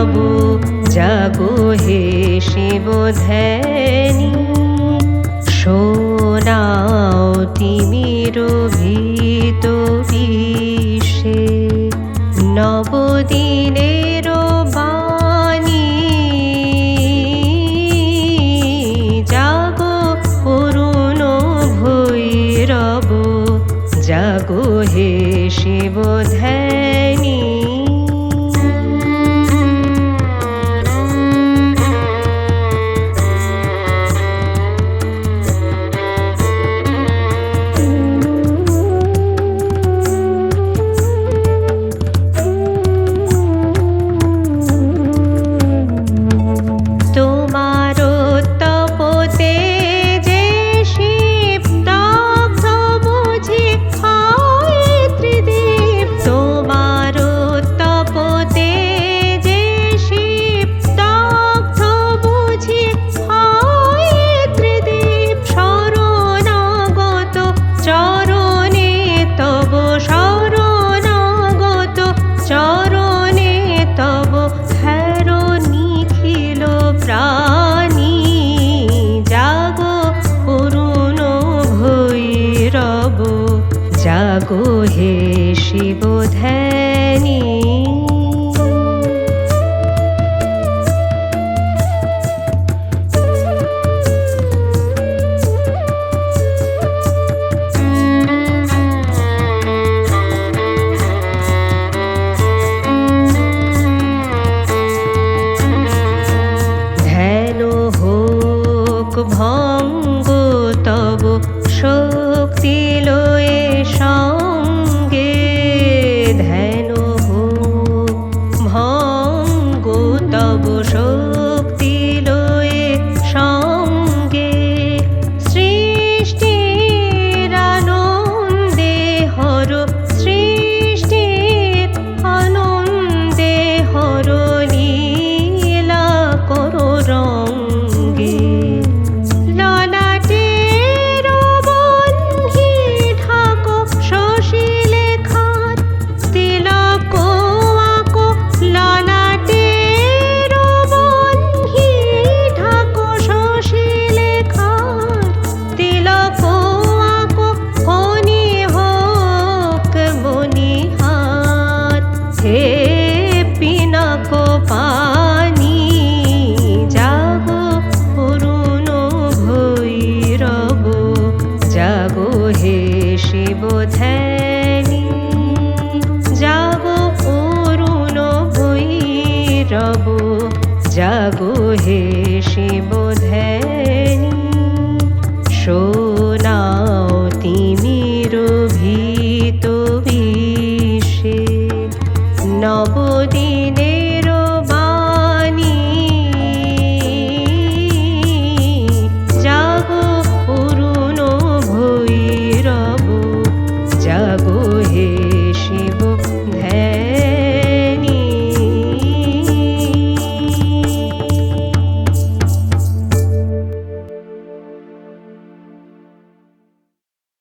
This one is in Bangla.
তবু জাগো হে শিব ধ্যানী। শোনাও তিমির ভীত বিষে নবদিনের বাণী। জাগো করুণ ভৈরব, জাগো হে শিব ধ্যানী। শিবধ্যানী। ভঙ্গ তব শক্তি লয় বোঝেনি। যাব অরুণ ভৈরব হে শিবোধেনি